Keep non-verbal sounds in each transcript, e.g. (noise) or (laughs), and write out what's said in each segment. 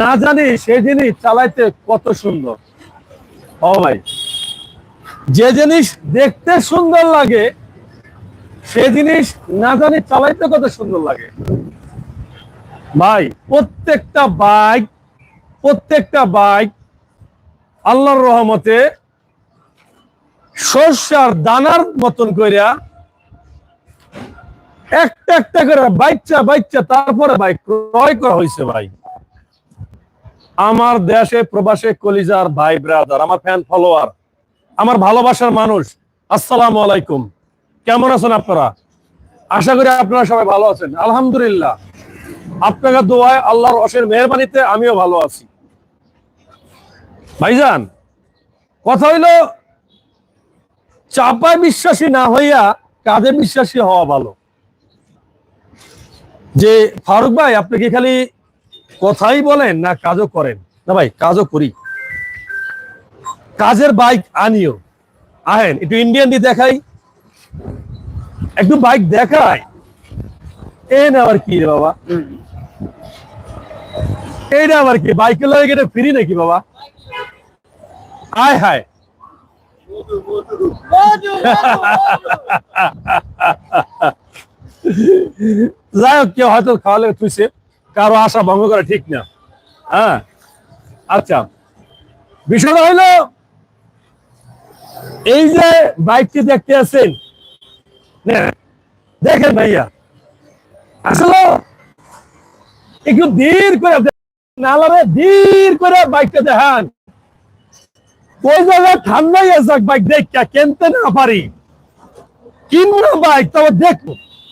না জানি সে জিনিস চালাইতে কত সুন্দর। ও ভাই, যে জিনিস দেখতে সুন্দর লাগে, সে জিনিস না জানি চালাইতে কত সুন্দর লাগে। ভাই, প্রত্যেকটা বাইক প্রত্যেকটা বাইক আল্লাহর রহমতে সর্ষার দানার মতন কইরা একটা একটা করে বাইচ্চা বাইচ্চা তারপরে বাইক ক্রয় করা হয়েছে ভাই। আমার দেশে প্রবাসে কলিজার ভাই ব্রাদার আমার ফ্যান ফলোয়ার আমার ভালোবাসার মানুষ, আসসালামু আলাইকুম। কেমন আছেন আপনারা? আশা করি আপনারা সবাই ভালো আছেন। আলহামদুলিল্লাহ। আপনাকে দোয়ায় আল্লাহর অশের মেহরবানিতে আমিও ভালো আছি। ভাইজান, কথা হইল, চাপায় বিশ্বাসী না হইয়া কাজে বিশ্বাসী হওয়া ভালো। যে ফারুক ভাই, আপনি কি খালি কথাই বলেন না কাজও করেন? না ভাই, কাজও করি। কাজের বাইক আনিও। আহেন, একটু ইন্ডিয়ান দিয়ে দেখাই। একটু বাইক দেখায় এ না আবার কি বাবা? এইটা আবার কি? বাইকের লাগে এটা ফ্রি নাকি বাবা? আয় হায়। যাই হোক, কেউ হয়তো খাওয়ালে তুইছে কারও আশা ভঙ্গ করা ঠিক না। হ্যাঁ? আচ্ছা। বিষয়টা হইল এই যে বাইকটি দেখতে আছেন নে, দেখেন ভাইয়া। আসলে একটু ধীর করে নালারে ধীর করে বাইকটা দেখান। ওই জায়গায় ঠান্ডাই আছে বাইক দেখা কিনতে না পারি। কিনবো বাইক তবে দেখব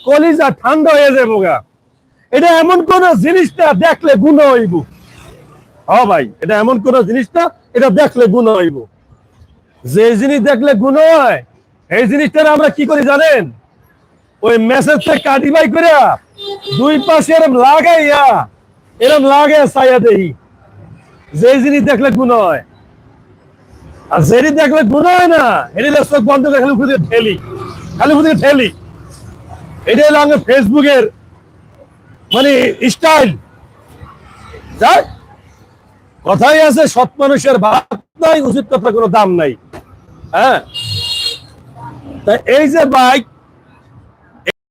কলিজা ঠান্ডা হয়ে যাব গা। এটা এমন কোন জিনিসটা দেখলে গুণ হইব। হ ভাই, এটা এমন কোন জিনিসটা এটা দেখলে গুণ হইব। যে জিনিস দেখলে গুণ হয়, এই জিনিসটা আমরা কি করি জানেন? ওই মেসেজ থেকে কাটি বাই করে দুই পাশে এরম লাগাইয়া, এরম লাগে সাইয়া দেই। যে জিনিস দেখলে গুণ হয়। আর যেটি দেখলে গুণ হয় না এটি চোখ বন্ধ করে খালি ফুটে ঠেলি। খালি ফুটে ঠেলি। এটা হলো আমাদের ফেসবুকের মানে স্টাইল। যাক কথাই আছে, সৎ মানুষের ভাত নাই, উচিত কথা কোনো দাম নাই। হ্যাঁ? তা এই যে বাইক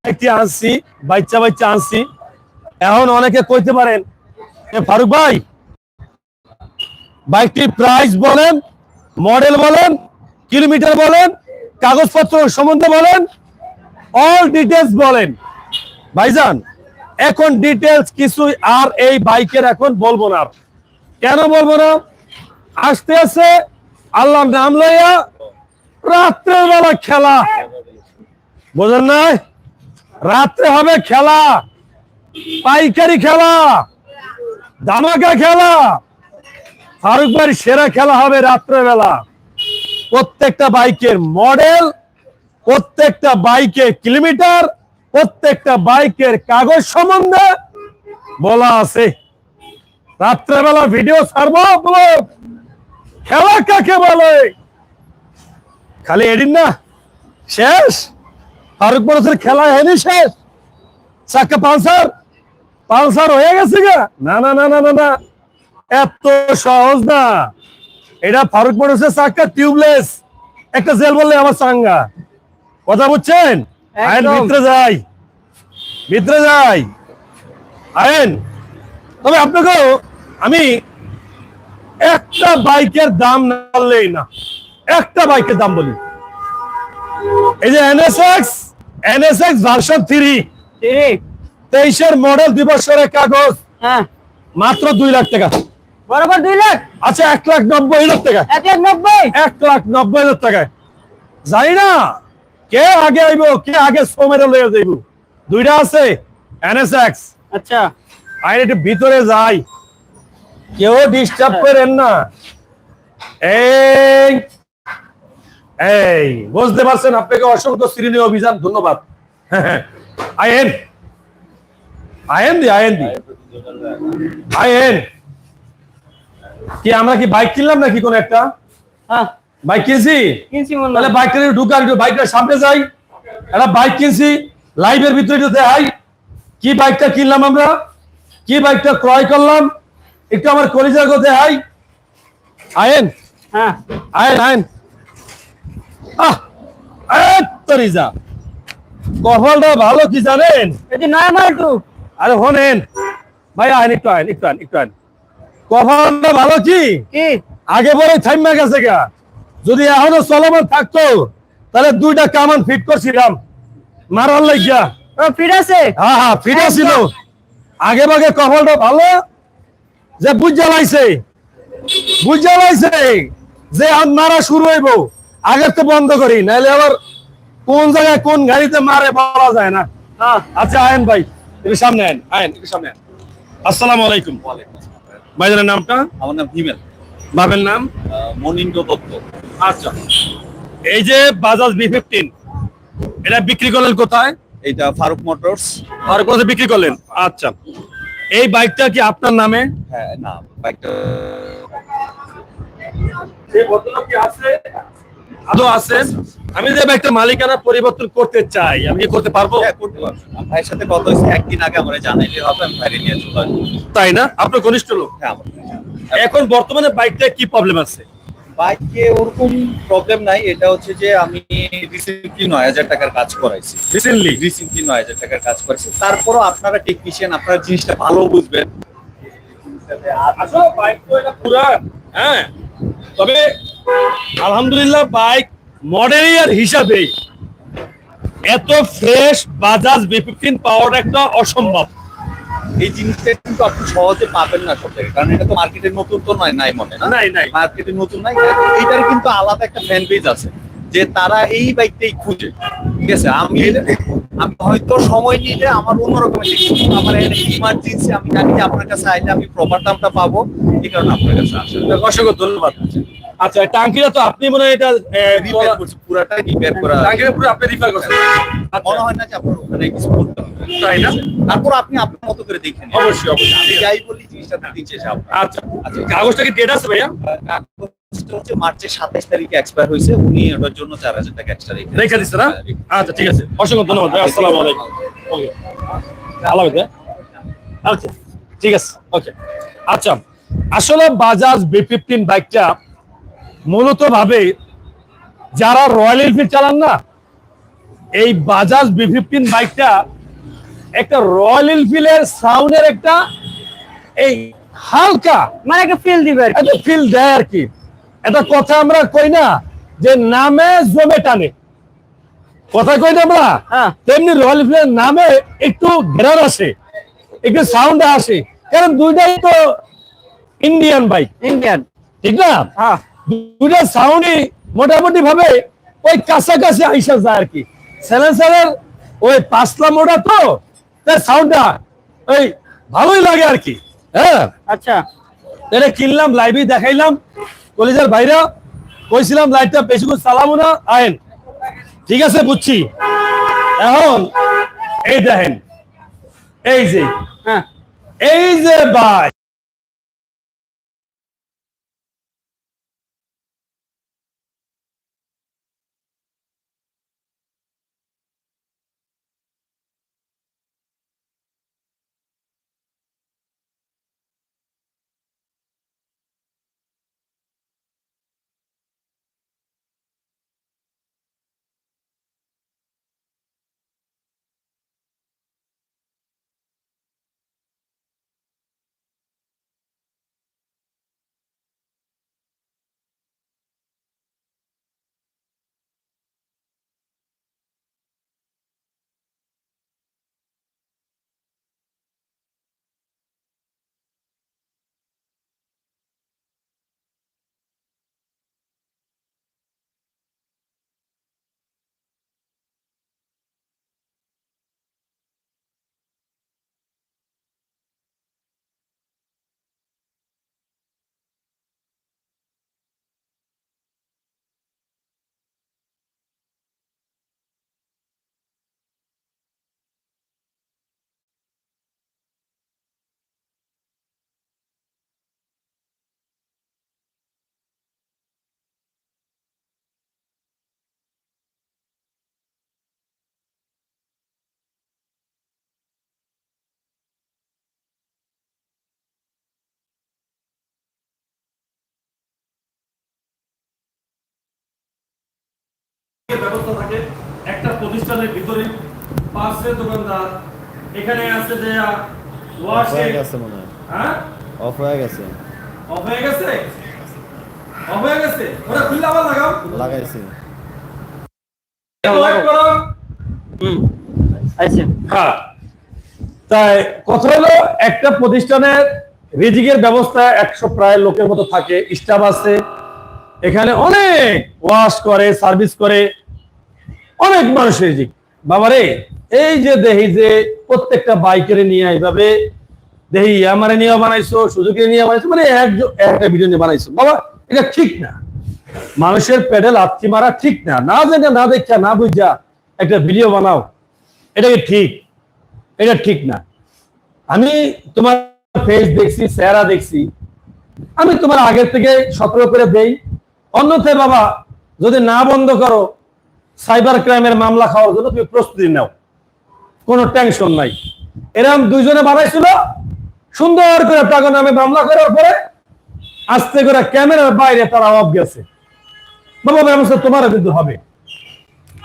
বাইকটি আনছি বাচ্চা বাচ্চা আনছি। এখন অনেকে কইতে পারেন ফারুক ভাই বাইকটির প্রাইস বলেন মডেল বলেন কিলোমিটার বলেন, কাগজপত্র সম্বন্ধে বলেন অল ডিটেলস বলেন। ভাইজান এখন ডিটেলস কিছুই আর এই বাইকের এখন বলব না কেন বলব না? আসতে আছে আল্লাহর নাম লইয়া রাত্রের বেলা খেলা। বোঝেন নাই? রাত্রে হবে খেলা, পাইকারি খেলা দামাকা খেলা। ফারুক ভাইয়ের সেরা খেলা হবে রাত্রেবেলা প্রত্যেকটা বাইকের মডেল প্রত্যেকটা বাইকের কিলোমিটার প্রত্যেকটা বাইকের কাগজ সম্বন্ধে বলা আছে। রাত্রেবেলা ভিডিও ছাড়বো খেলা কাকে বলে? খালি এদিন না? শেষ? ফারুক মানুষের খেলা হয়নি শেষ? চাকা পালসার? পালসার হয়ে গেছে গা? না না না না না না। এত সহজ না। এটা ফারুক মানুষের চাকা টিউবলেস একটা জেল বললে আমার চাঙ্গা। কথা বুঝছেন? আইন ভিতরে যাই। ভিতরে যাই আইন তবে আপনাকেও আমি একটা বাইকের দাম না বললেই না একটা বাইকের দাম বলি। এই যে এনএসএক্স এনএসএক্স ভার্সন থ্রি তেইশের মডেল দুই বছরের কাগজ হ্যাঁ। মাত্র দুই লাখ টাকা। বরাবর দুই লাখ? আচ্ছা এক লাখ নব্বই হাজার টাকা। এক লাখ নব্বই? এক লাখ নব্বই হাজার টাকায়। জানি না কে আগে আইব কে আগে সোমেরে লয়ে যাইব। দুইটা আছে এনএসএক্স আচ্ছা। আইন একটু ভিতরে যাই। কেউ ডিস্টার্ব করেন না। এই এই বুঝতে পারছেন আপনাকে অসংখ্য শ্রীনীয় অভিযান ধন্যবাদ। (laughs) আইন আইন দি আইন দি। আইন কি আমরা কি বাইক কিনলাম নাকি কোন একটা? হ্যাঁ। বাইক কিনছি? কিনছি মনে তাহলে বাইকটা একটু বাইকটা সামনে যাই। একটা বাইক কিনছি। লাইভের ভিতরে একটু দেখাই কি বাইকটা কিনলাম আমরা? কি বাইকটা ক্রয় করলাম? একটু আমার কলিজার কথা হাই আয়েন। হ্যাঁ। আয়েন আয়েন। আহ তরিজা কপালটা ভালো কি জানেন? এই যে নয় মাল টু আরে হনেন। ভাই আইন একটু আইন একটু আইন একটু আইন কপালটা ভালো কি? কি? আগে পরে থাইমা গেছে গা। যদি এখনও চলমান থাকতো তাহলে দুইটা কামান ফিট করছিলাম। মারার লাগিয়া ও ফিট আছে? হ্যাঁ হ্যাঁ ফিট ছিল আগে ভাগে কপালটা ভালো যে বুঝ জ্বালাইছে। বুঝ জ্বালাইছে যে আম মারা শুরু হইব। আগের তো বন্ধ করি নাহলে আবার কোন জায়গায় কোন গাড়িতে মারে বলা যায় না। হ্যাঁ। আচ্ছা আয়েন ভাই একটু সামনে আয়েন আয়েন একটু সামনে আয়েন। আসসালামু আলাইকুম। ভাইজানের নামটা? আমার নাম হিমেল। বাবের নাম? আহ, দত্ত। আচ্ছা। এই যে বাজাজ বি ফিফটিন এটা বিক্রি করলেন কোথায়? এটা ফারুক মোটরস। আর কোথায় বিক্রি করলেন? আচ্ছা। এই বাইকটা কি আপনার নামে? হ্যাঁ না বাইকটা আদৌ আছে? আমি যে বাইকটা মালিকানা পরিবর্তন করতে চাই আমি কি করতে পারব? হ্যাঁ, করতে আমার ভাইয়ের সাথে কথা হয়েছে একদিন আগে আমরা জানাইলে হবে আমি বাইরে নিয়ে চলে তাই না? আপনার ঘনিষ্ঠ লোক? হ্যাঁ এখন বর্তমানে বাইকটা কি প্রবলেম আছে? বাইকে ওরকম প্রবলেম নাই। এটা হচ্ছে যে আমি রিসেন্টলি নয় হাজার টাকার কাজ করাইছি। রিসেন্টলি রিসেন্টলি নয় হাজার টাকার কাজ করেছি তারপরও আপনারা টেকনিশিয়ান আপনারা জিনিসটা ভালো বুঝবেন। আসলে বাইক তো এটা পুরান হ্যাঁ। তবে আলহামদুলিল্লাহ বাইক মডেলিয়ার হিসাবে এত ফ্রেশ বাজাজ বি ফিফটিন পাওয়াটা একটা অসম্ভব। এই জিনিসটা কিন্তু আপনি সহজে পাবেন না সব জায়গায়। কারণ এটা তো মার্কেটের নতুন তো নয় নাই মনে না? নাই নাই। মার্কেটে নতুন নাই। এটার কিন্তু আলাদা একটা ফ্যান পেজ আছে যে তারা এই বাইকটাই খুঁজে। ঠিক আছে? আমি আমি হয়তো সময় নিলে আমার অন্যরকম একটা আমার ইমার্জেন্সি আমি জানি আপনার কাছে আইলে আমি প্রপার দামটা পাবো এই কারণে আপনার কাছে আসে। অসংখ্য ধন্যবাদ। আচ্ছা টাঙ্কিটা তো আপনি মনে হয় এটা রিপেয়ার করছি পুরাটাই রিপেয়ার করা টাঙ্কিটা পুরো আপনি রিপেয়ার করছেন। মনে হয় না যে আপনার ওখানে কিছু করতে হবে তাই না? তারপর আপনি আপনার মতো করে দেখেন অবশ্যই, অবশ্যই। আমি যাই বলি জিনিসটা আচ্ছা কাগজটা কি ডেট আছে ভাইয়া? হচ্ছে মার্চের তারিখে এক্সপায়ার হয়েছে। উনি ওটার জন্য চার হাজার টাকা এক্সট্রা রেখে রেখে দিচ্ছে না? আচ্ছা ঠিক আছে। অসংখ্য ধন্যবাদ ভাই আসসালামু আলাইকুম। ওকে ভালো আচ্ছা ঠিক আছে। ওকে আচ্ছা আসলে বাজাজ বি ফিফটিন বাইকটা মূলত ভাবে যারা রয়্যাল এনফিল্ড চালান না এই বাজাজ বি ফিফটিন বাইকটা একটা রয়্যাল এনফিল্ডের সাউন্ডের একটা এই হালকা মানে একটা ফিল দিবে। একটা ফিল দেয় আর কি। একটা কথা আমরা কই না যে নামে জমে টানে। কথা কই না আমরা? হ্যাঁ। তেমনি রয়্যাল এনফিল্ডের নামে একটু ঘেরার আসে একটু সাউন্ড আসে। কারণ দুইটাই তো ইন্ডিয়ান বাইক ইন্ডিয়ান ঠিক না? হ্যাঁ। দুইটা সাউন্ডই মোটামুটি ভাবে ওই কাছাকাছি আইসা যায় আর কি স্যালেন্সারের ওই পাঁচলা মোটা তো সাউন্ডটা ওই ভালোই লাগে আর কি হ্যাঁ? আচ্ছা। এটা কিনলাম লাইভে দেখাইলাম। কলেজের বাইরে কইছিলাম লাইটটা বেশি করে চালাবো না আইন ঠিক আছে বুঝছি। এখন এই দেখেন এই যে হ্যাঁ। এই যে ভাই। ব্যবস্থা থাকে। একটা প্রতিষ্ঠানের ভিতরে পাশে দোকানদার। এখানে আছে যে ওয়াশে হয়ে গেছে মনে হয়। হ্যাঁ? অফ হয়ে গেছে। অফ হয়ে গেছে? অফ হয়ে গেছে? ওরা খুললে আবার লাগাও। লাগাইছি। আচ্ছা হ্যাঁ। তাই কথা হলো একটা প্রতিষ্ঠানের রিজিকের ব্যবস্থা একশো প্রায় লোকের মতো থাকে। স্টাফ আছে এখানে অনেক ওয়াশ করে, সার্ভিস করে, অনেক মানুষ রিজিক বাবারে, এই যে দেহি যে প্রত্যেকটা বাইকের নিয়ে এইভাবে দেহি আমারে নিয়ে বানাইছো সুযোগে নিয়ে বানাইছো মানে এক- একটা ভিডিও নিয়ে বানাইছো। বাবা, এটা ঠিক না। মানুষের পেডেল আত্মি মারা ঠিক না। না জেনে, না দেখা, না বুঝা একটা ভিডিও বানাও। এটা কি ঠিক? এটা ঠিক না। আমি তোমার ফেস দেখছি, চেহারা দেখছি। আমি তোমার আগের থেকে সতর্ক করে দেই। অন্যথায় বাবা যদি না বন্ধ করো সাইবার ক্রাইমের মামলা খাওয়ার জন্য তুমি প্রস্তুতি নাও। কোনো টেনশন নাই। এরকম দুইজনে বানাইছিল সুন্দর করে টাকা নামে মামলা করার পরে আস্তে করে ক্যামেরার বাইরে তারা অফ গেছে। বাবা ব্যবস্থা তোমারও কিন্তু হবে।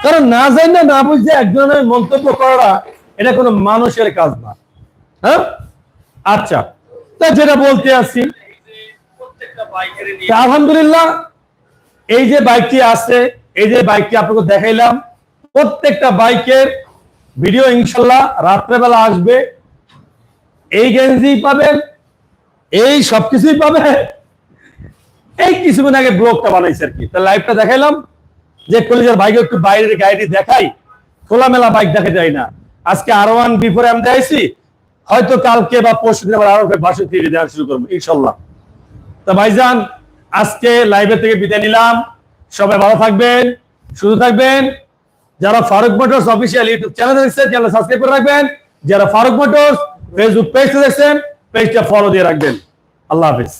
কারণ না জানি না না বুঝছে একজনের মন্তব্য করাটা এটা কোনো মানুষের কাজ না। হ্যাঁ? আচ্ছা তা যেটা বলতে আসছি আলহামদুলিল্লাহ এই যে বাইকটি আছে, এই যে বাইকটি আপনাকে দেখাইলাম, প্রত্যেকটা বাইকের ভিডিও ইনশাল্লাহ রাত্রেবেলা আসবে। এই গেঞ্জি পাবেন, এই সবকিছুই পাবে এই কিছুদিন আগে ব্লগটা বানাইছে আর কি। তা লাইভটা দেখাইলাম, যে কলেজের বাইক একটু বাইরের গাড়ি দেখাই, খোলামেলা বাইক দেখা যায় না। আজকে আরও ওয়ান বিফোরে আমি দেখাইছি, হয়তো কালকে বা পরশু দিন আবার আরও ভাষণ দিয়ে দেওয়া শুরু করব, ইনশাল্লাহ। তা ভাইজান আজকে লাইভে থেকে বিদায় নিলাম। সবাই ভালো থাকবেন শুধু থাকবেন। যারা Faruk motors official YouTube channel দেখছেন চ্যানেল সাবস্ক্রাইব করে রাখবেন। যারা ফারুক মোটরস ফেসবুক পেজটা দেখছেন পেজটা ফলো দিয়ে রাখবেন। আল্লাহ হাফিজ।